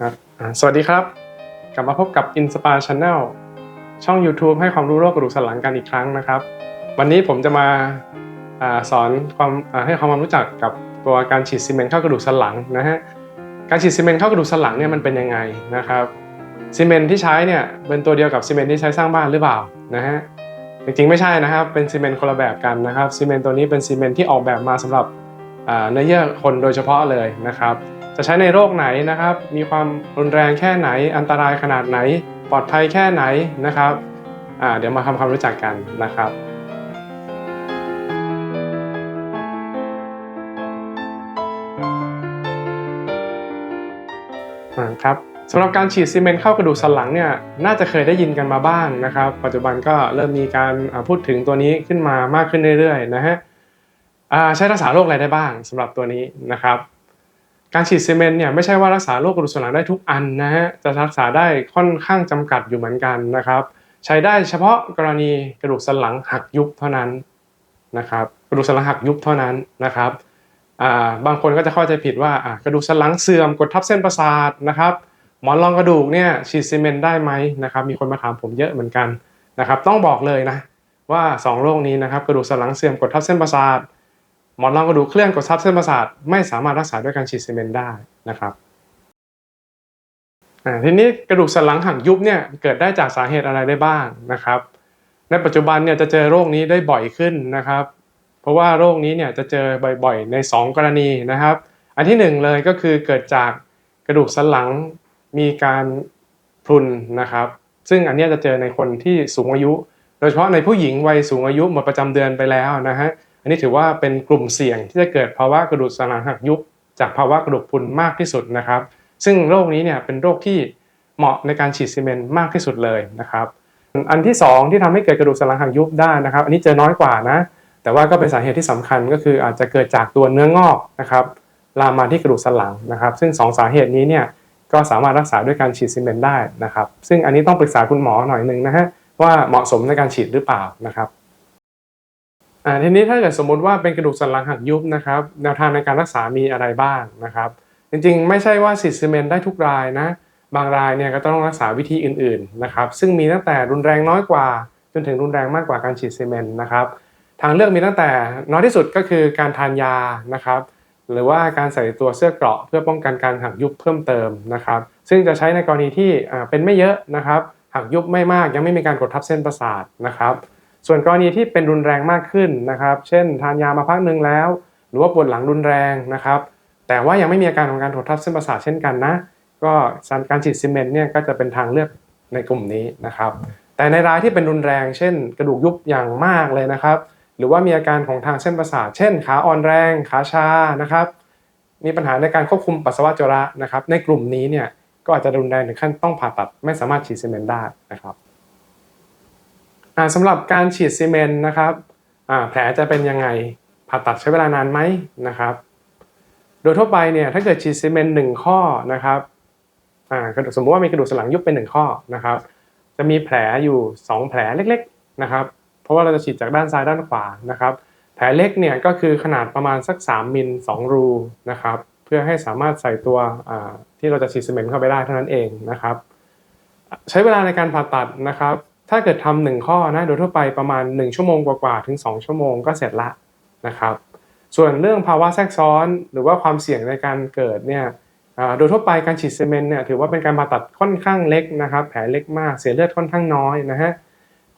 ครับสวัสดีครับ กลับมาพบกับ Inspire Channel ช่อง YouTube ให้ความรู้โรคกระดูกสันหลังกันอีกครั้งนะครับ วันนี้ผมจะมาอสอนความให้ความรู้จักกับตัวการฉีดซีเมนต์เข้ากระดูกสันหลังนะฮะการฉีดซีเมนต์เข้ากระดูกสันหลังเนี่ยมันเป็นยังไงนะครับซีเมนต์ที่ใช้เนี่ยเป็นตัวเดียวกับซีเมนต์ที่ใช้สร้างบ้านหรือเปล่านะฮะจริงๆไม่ใช่นะครับเป็นซีเมนต์คนละแบบกันนะครับซีเมนต์ตัวนี้เป็นซีเมนต์ที่ออกแบบมาสำหรับเนื้อเยื่อคนโดยเฉพาะเลยนะครับ จะใช้ในโรคไหนนะครับ มีความรุนแรงแค่ไหน อันตรายขนาดไหน ปลอดภัยแค่ไหนนะครับเดี๋ยวมาทำความรู้จักกันนะครับครับสำหรับการฉีดซีเมนต์เข้ากระดูกสันหลังเนี่ยน่าจะเคยได้ยินกันมาบ้างนะครับ ปัจจุบันก็เริ่มมีการพูดถึงตัวนี้ขึ้นมามากขึ้นเรื่อยๆนะฮะใช้รักษาโรคอะไรได้บ้างสำหรับตัวนี้นะครับ การฉีดซีเมนต์เนี่ยไม่ใช่ว่ารักษาโรคกระดูกสันหลังได้ทุกอันนะฮะจะรักษาได้ค่อนข้างจำกัดอยู่เหมือนกันนะครับ ใช้ได้เฉพาะกรณีกระดูกสันหลังหักยุบเท่านั้นนะครับกระดูกสันหลังหักยุบเท่านั้นนะครับาบางคนก็จะเข้าใจผิดว่ากระดูกสันหลังเสื่อมกดทับเส้นประสาทนะครับหมอนรองกระดูกเนี่ยฉีดซีเมนต์ได้ไหมนะครับมีคนมาถามผมเยอะเหมือนกันนะครับต้องบอกเลยนะว่าสองโรคนี้นะครับกระดูกสันหลังเสื่อมกดทับเส้นประสาท หมอนรองกระดูกเคลื่อนกดทับเส้นประสาทไม่สามารถรักษาด้วยการฉีดซีเมนต์ได้นะครับทีนี้กระดูกสันหลังหักยุบเนี่ยเกิดได้จากสาเหตุอะไรได้บ้างนะครับ ในปัจจุบันเนี่ยจะเจอโรคนี้ได้บ่อยขึ้นนะครับ เพราะว่าโรคนี้เนี่ยจะเจอบ่อยๆ ใน 2 กรณีนะครับ อันที่หนึ่งเลยก็คือเกิดจากกระดูกสันหลังมีการพรุนนะครับ ซึ่งอันนี้จะเจอในคนที่สูงอายุ โดยเฉพาะในผู้หญิงวัยสูงอายุหมดประจำเดือนไปแล้วนะฮะ อันนี้ถือว่าเป็นกลุ่มเสี่ยงที่จะเกิดภาวะกระดูกสันหลังหักยุบจากภาวะกระดูกพุนมากที่สุดนะครับ ซึ่งโรคนี้เนี่ยเป็นโรคที่เหมาะในการฉีดซีเมนต์มากที่สุดเลยนะครับ อันที่สองที่ทำให้เกิดกระดูกสันหลังหักยุบได้นะครับ อันนี้เจอน้อยกว่านะ แต่ว่าก็เป็นสาเหตุที่สำคัญก็คืออาจจะเกิดจากตัวเนื้องอกนะครับลามมาที่กระดูกสันหลังนะครับ ซึ่งสองสาเหตุนี้เนี่ยก็สามารถรักษาด้วยการฉีดซีเมนต์ได้นะครับ ซึ่งอันนี้ต้องปรึกษาคุณหมอหน่อยหนึ่งนะฮะว่าเหมาะสมในการฉีดหรือเปล่านะครับ อ่าทีนี้ถ้าเกิดสมมติว่าเป็นกระดูกสันหลังหักยุบนะครับแนวทางในการรักษามีอะไรบ้างนะครับ จริงๆ ไม่ใช่ว่าฉีดซีเมนต์ได้ทุกรายนะ บางรายเนี่ยก็ต้องรักษาวิธีอื่นๆนะครับซึ่งมีตั้งแต่รุนแรงน้อยกว่า จนถึงรุนแรงมากกว่าการฉีดซีเมนต์นะครับทางเลือกมีตั้งแต่น้อยที่สุดก็คือการทานยานะครับหรือว่าการใส่ตัวเสื้อเกราะเพื่อป้องกันการหักยุบเพิ่มเติมนะครับ ซึ่งจะใช้ในกรณีที่เป็นไม่เยอะนะครับ หักยุบไม่มากยังไม่มีการกดทับเส้นประสาทนะครับ ส่วนกรณีที่เป็นรุนแรงมากขึ้นนะครับ เช่น ทานยามาพักหนึ่งแล้ว หรือว่าปวดหลังรุนแรงนะครับ แต่ว่ายังไม่มีอาการของการกดทับเส้นประสาทเช่นกันนะ ก็การฉีดซีเมนต์เนี่ยก็จะเป็นทางเลือกในกลุ่มนี้นะครับ แต่ในรายที่เป็นรุนแรง เช่น กระดูกยุบอย่างมากเลยนะครับ หรือว่ามีอาการของทางเส้นประสาท เช่น ขาอ่อนแรง ขาชานะครับ มีปัญหาในการควบคุมปัสสาวะจระนะครับ ในกลุ่มนี้เนี่ยก็อาจจะรุนแรงถึงขั้นต้องผ่าตัดไม่สามารถฉีดซีเมนต์ได้นะครับ สำหรับการฉีดซีเมนต์นะครับแผลจะเป็นยังไงผ่าตัดใช้เวลานานไหมนะครับ โดยทั่วไปเนี่ยถ้าเกิดฉีดซีเมนต์หนึ่งข้อนะครับสมมติว่ามีกระดูกสันหลังยุบเป็นหนึ่งข้อนะครับ จะมีแผลอยู่ 2 แผลเล็กๆนะครับ เพราะว่าเราจะฉีดจากด้านซ้ายด้านขวานะครับ แผลเล็กเนี่ยก็คือขนาดประมาณสัก 3มิล2 รูนะครับเพื่อให้สามารถใส่ตัวที่เราจะฉีดซีเมนต์เข้าไปได้เท่านั้นเองนะครับ ใช้เวลาในการผ่าตัดนะครับ ถ้าเกิดทำหนึ่งข้อนะโดยทั่วไปประมาณ 1 ชั่วโมงกว่าๆถึง 2 ชั่วโมงก็เสร็จละนะครับ ส่วนเรื่องภาวะแทรกซ้อนหรือว่าความเสี่ยงในการเกิดเนี่ยโดยทั่วไปการฉีดซีเมนต์เนี่ยถือว่าเป็นการผ่าตัดค่อนข้างเล็กนะครับ แผลเล็กมากเสียเลือดค่อนข้างน้อยนะฮะ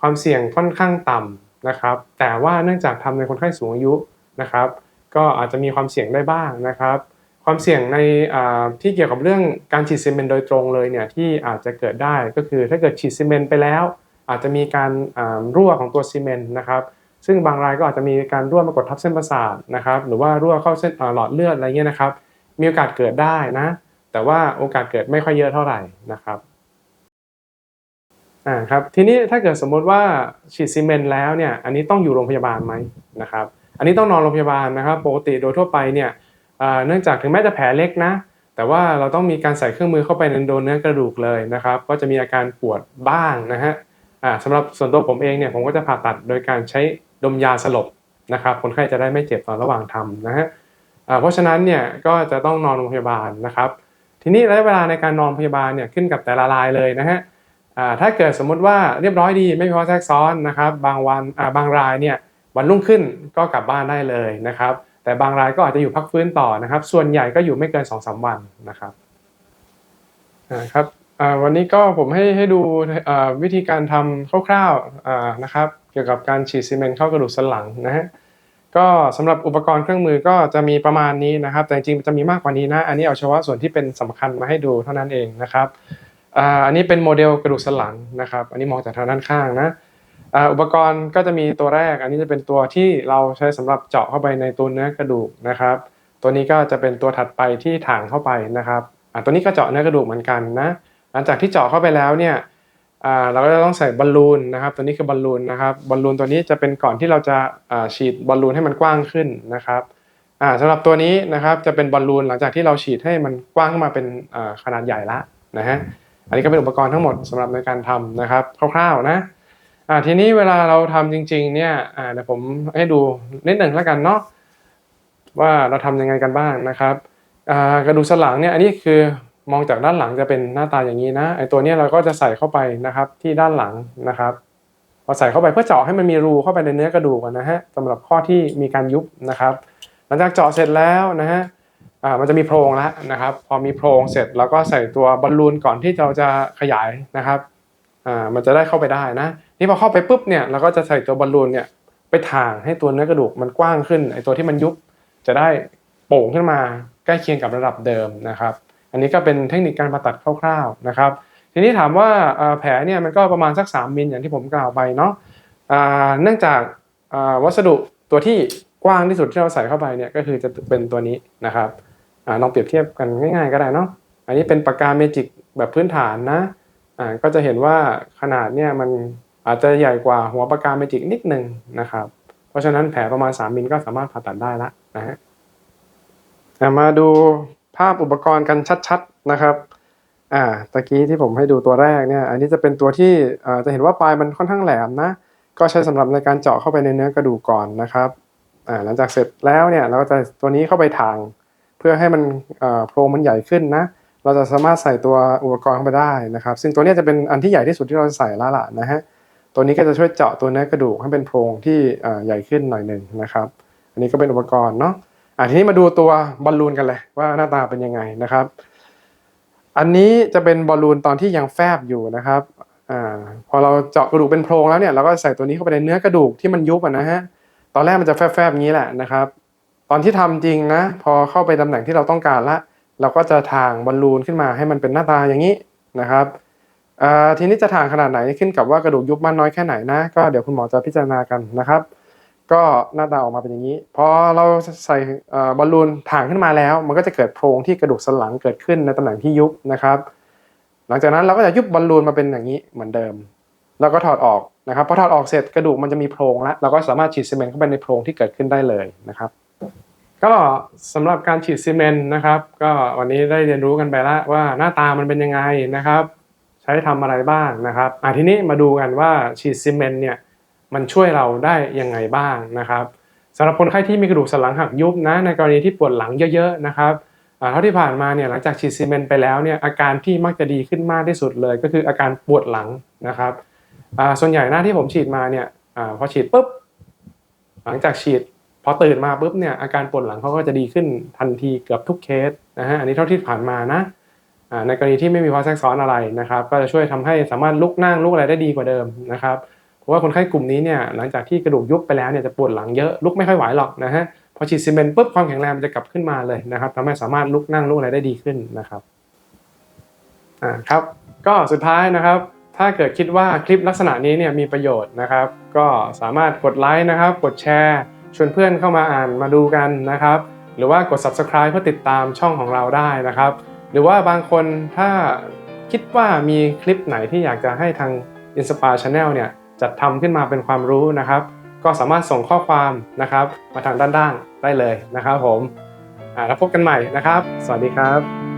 ความเสี่ยงค่อนข้างต่ำนะครับ แต่ว่าเนื่องจากทำในคนไข้สูงอายุนะครับ ก็อาจจะมีความเสี่ยงได้บ้างนะครับ ความเสี่ยงในที่เกี่ยวกับเรื่องการฉีดซีเมนต์โดยตรงเลยเนี่ยที่อาจจะเกิดได้ก็คือถ้าเกิดฉีดซีเมนต์ไปแล้ว อาจจะมีการรั่วของตัวซีเมนต์นะครับซึ่งบางรายก็อาจจะมีการรั่วมากดทับเส้นประสาทนะครับหรือว่ารั่วเข้าเส้นหลอดเลือดอะไรเงี้ยนะครับ มีโอกาสเกิดได้นะ แต่ว่าโอกาสเกิดไม่ค่อยเยอะเท่าไหร่นะครับอ่าครับทีนี้ถ้าเกิดสมมติว่าฉีดซีเมนต์แล้วเนี่ยอันนี้ต้องอยู่โรงพยาบาลไหมนะครับอันนี้ต้องนอนโรงพยาบาลนะครับ ปกติโดยทั่วไปเนี่ยเนื่องจากถึงแม้จะแผลเล็กนะ แต่ว่าเราต้องมีการใส่เครื่องมือเข้าไปในโดนเนื้อกระดูกเลยนะครับ ก็จะมีอาการปวดบ้างนะฮะ สำหรับส่วนตัวผมเองเนี่ยผมก็จะผ่าตัดโดยการใช้ดมยาสลบนะครับคนไข้จะได้ไม่เจ็บตอนระหว่างทำนะฮะอ่าเพราะฉะนั้นเนี่ยก็จะต้องนอนโรงพยาบาลนะครับ ทีนี้ระยะเวลาในการนอนพยาบาลเนี่ยขึ้นกับแต่ละรายเลยนะฮะอ่าถ้าเกิดสมมุติว่าเรียบร้อยดีไม่มีภาวะแทรกซ้อนนะครับ บางวันอ่าบางรายเนี่ยวันรุ่งขึ้นก็กลับบ้านได้เลยนะครับ แต่บางรายก็อาจจะอยู่พักฟื้นต่อนะครับ ส่วนใหญ่ก็อยู่ไม่เกิน2อสวันนะครับอ่าครับ วันนี้ก็ผมให้ให้ดูวิธีการทำคร่าวๆนะครับเกี่ยวกับการฉีดซีเมนต์เข้ากระดูกสันหลังนะฮะก็สำหรับอุปกรณ์เครื่องมือก็จะมีประมาณนี้นะครับ แต่จริงๆจะมีมากกว่านี้นะ อันนี้เอาเฉพาะส่วนที่เป็นสำคัญมาให้ดูเท่านั้นเองนะครับอันนี้เป็นโมเดลกระดูกสันหลังนะครับ อันนี้มองจากทางด้านข้างนะอุปกรณ์ก็จะมีตัวแรก อันนี้จะเป็นตัวที่เราใช้สำหรับเจาะเข้าไปในตัวเนื้อกระดูกนะครับ ตัวนี้ก็จะเป็นตัวถัดไปที่ถ่างเข้าไปนะครับตัวนี้ก็เจาะเนื้อกระดูกเหมือนกันนะ ลังจากที่เจาะเข้าไปแล้วเนี่ยเราก็จะต้องใส่บอลลูนนะครับ ตัวนี้คือบอลลูนนะครับบอลลูนตัวนี้จะเป็นก่อนที่เราจะฉีดบอลลูนให้มันกว้างขึ้นนะครับอ่าสำหรับตัวนี้นะครับจะเป็นบอลลูนหลังจากที่เราฉีดให้มันกว้างขึ้นมาเป็นขนาดใหญ่ละนะฮะอันนี้ก็เป็นอุปกรณ์ทั้งหมดสำหรับในการทำนะครับคร่าวๆนะทีนี้เวลาเราทำจริงๆเนี่ยเดี๋ยวผมให้ดูนิดหนึ่งแล้วกันเนาะว่าเราทำยังไงกันบ้างนะครับกระดูกสันหลังเนี่ยอันนี้คือ มองจากด้านหลังจะเป็นหน้าตาอย่างนี้นะไอตัวนี้เราก็จะใส่เข้าไปนะครับที่ด้านหลังนะครับพอใส่เข้าไปเพื่อเจาะให้มันมีรูเข้าไปในเนื้อกระดูกนะฮะสำหรับข้อที่มีการยุบนะครับ หลังจากเจาะเสร็จแล้วนะฮะมันจะมีโพรงแล้วนะครับ พอมีโพรงเสร็จเราก็ใส่ตัวบอลลูนก่อนที่เราจะขยายนะครับมันจะได้เข้าไปได้นะนี่พอเข้าไปปุ๊บเนี่ยเราก็จะใส่ตัวบอลลูนเนี่ยไปถ่างให้ตัวเนื้อกระดูกมันกว้างขึ้นไอตัวที่มันยุบจะได้โป่งขึ้นมาใกล้เคียงกับระดับเดิมนะครับ อันนี้ก็เป็นเทคนิคการผ่าตัดคร่าวๆนะครับ ทีนี้ถามว่าแผลเนี่ยมันก็ประมาณสัก 3 มิลอย่างที่ผมกล่าวไปเนาะเนื่องจากวัสดุตัวที่กว้างที่สุดที่เราใส่เข้าไปเนี่ยก็คือจะเป็นตัวนี้นะครับอลองเปรียบเทียบกันง่าย ๆ ก็ได้เนาะอันนี้เป็นปากกาเมจิกแบบพื้นฐานนะก็จะเห็นว่าขนาดเนี่ยมันอาจจะใหญ่กว่าหัวปากกาเมจิกนิดนึงนะครับ เพราะฉะนั้นแผลประมาณ 3 มิลก็สามารถผ่าตัดได้ละนะฮะมาดู ภาพอุปกรณ์กันชัดๆนะครับอ่าตะกี้ที่ผมให้ดูตัวแรกเนี่ยอันนี้จะเป็นตัวที่อ่าจะเห็นว่าปลายมันค่อนข้างแหลมนะก็ใช้สำหรับในการเจาะเข้าไปในเนื้อกระดูกก่อนนะครับอ่าหลังจากเสร็จแล้วเนี่ยเราก็จะตัวนี้เข้าไปทาง เพื่อให้มันเอ่อโพรงมันใหญ่ขึ้นนะเราจะสามารถใส่ตัวอุปกรณ์เข้าไปได้นะครับ ซึ่งตัวนี้จะเป็นอันที่ใหญ่ที่สุดที่เราจะใส่ล้วล่ะนะฮะตัวนี้ก็จะช่วยเจาะตัวเนื้อกระดูกให้เป็นโพรงที่เอ่อใหญ่ขึ้นหน่อยหนึ่งนะครับ อันนี้ก็เป็นอุปกรณ์เนาะ อะทีนี้มาดูตัวบอลลูนกันเลยว่าหน้าตาเป็นยังไงนะครับ อันนี้จะเป็นบอลลูนตอนที่ยังแฟบอยู่นะครับอ่าพอเราเจาะกระดูกเป็นโพรงแล้วเนี่ยเราก็ใส่ตัวนี้เข้าไปในเนื้อกระดูกที่มันยุบอะนะฮะตอนแรกมันจะแฟบๆอย่างนี้แหละนะครับ ตอนที่ทำจริงนะพอเข้าไปตำแหน่งที่เราต้องการละ เราก็จะทางบอลลูนขึ้นมาให้มันเป็นหน้าตาอย่างนี้นะครับอ่าทีนี้จะทางขนาดไหนขึ้นกับว่ากระดูกยุบมากน้อยแค่ไหนนะก็เดี๋ยวคุณหมอจะพิจารณากันนะครับ ก็หน้าตาออกมาเป็นอย่างนี้พอเราใส่บอลลูนถ่างขึ้นมาแล้ว มันก็จะเกิดโพรงที่กระดูกสันหลังเกิดขึ้นในตำแหน่งที่ยุบนะครับ หลังจากนั้นเราก็จะยุบบอลลูนมาเป็นอย่างนี้เหมือนเดิม แล้วก็ถอดออกนะครับพอถอดออกเสร็จกระดูกมันจะมีโพรงแล้วเราก็สามารถฉีดซีเมนต์เข้าไปในโพรงที่เกิดขึ้นได้เลยนะครับก็สำหรับการฉีดซีเมนต์นะครับ ก็วันนี้ได้เรียนรู้กันไปแล้วว่าหน้าตามันเป็นยังไงนะครับ ใช้ทำอะไรบ้างนะครับอะทีนี้มาดูกันว่าฉีดซีเมนต์เนี่ย มันช่วยเราได้ยังไงบ้างนะครับสำหรับคนไข้ที่มีกระดูกสันหลังหักยุบนะในกรณีที่ปวดหลังเยอะๆนะครับเท่าที่ผ่านมาเนี่ยหลังจากฉีดซีเมนต์ไปแล้วเนี่ยอาการที่มักจะดีขึ้นมากที่สุดเลย ก็คืออาการปวดหลังนะครับส่วนใหญ่หน้าที่ผมฉีดมาเนี่ยอพอฉีดปุ๊บหลังจากฉีดพอตื่นมาปุ๊บเนี่ยอาการปวดหลังเขาก็จะดีขึ้นทันทีเกือบทุกเคสนะฮะอันนี้เท่าที่ผ่านมานะในกรณีที่ไม่มีภาวะแทรกซ้อนอะไรนะครับ ก็จะช่วยทำให้สามารถลุกนั่งลุกอะไรได้ดีกว่าเดิมนะครับ ว่าคนไข้กลุ่มนี้เนี่ยหลังจากที่กระดูกยุบไปแล้วเนี่ยจะปวดหลังเยอะลุกไม่ค่อยไหวหรอกนะฮะพอฉีดซีเมนต์ปุ๊บความแข็งแรงมันจะกลับขึ้นมาเลยนะครับทำให้สามารถลุกนั่งลุกอะไรได้ดีขึ้นนะครับอ่าครับก็สุดท้ายนะครับ ถ้าเกิดคิดว่าคลิปลักษณะนี้เนี่ยมีประโยชน์นะครับ ก็สามารถกดไลค์นะครับ กดแชร์ชวนเพื่อนเข้ามาอ่านมาดูกันนะครับ หรือว่ากด subscribe เพื่อติดตามช่องของเราได้นะครับ หรือว่าบางคนถ้าคิดว่ามีคลิปไหนที่อยากจะให้ทาง Inspire Channel เนี่ย จัดทำขึ้นมาเป็นความรู้นะครับ ก็สามารถส่งข้อความนะครับ มาทางด้านล่างได้เลยนะครับผมแล้วพบกันใหม่นะครับ สวัสดีครับ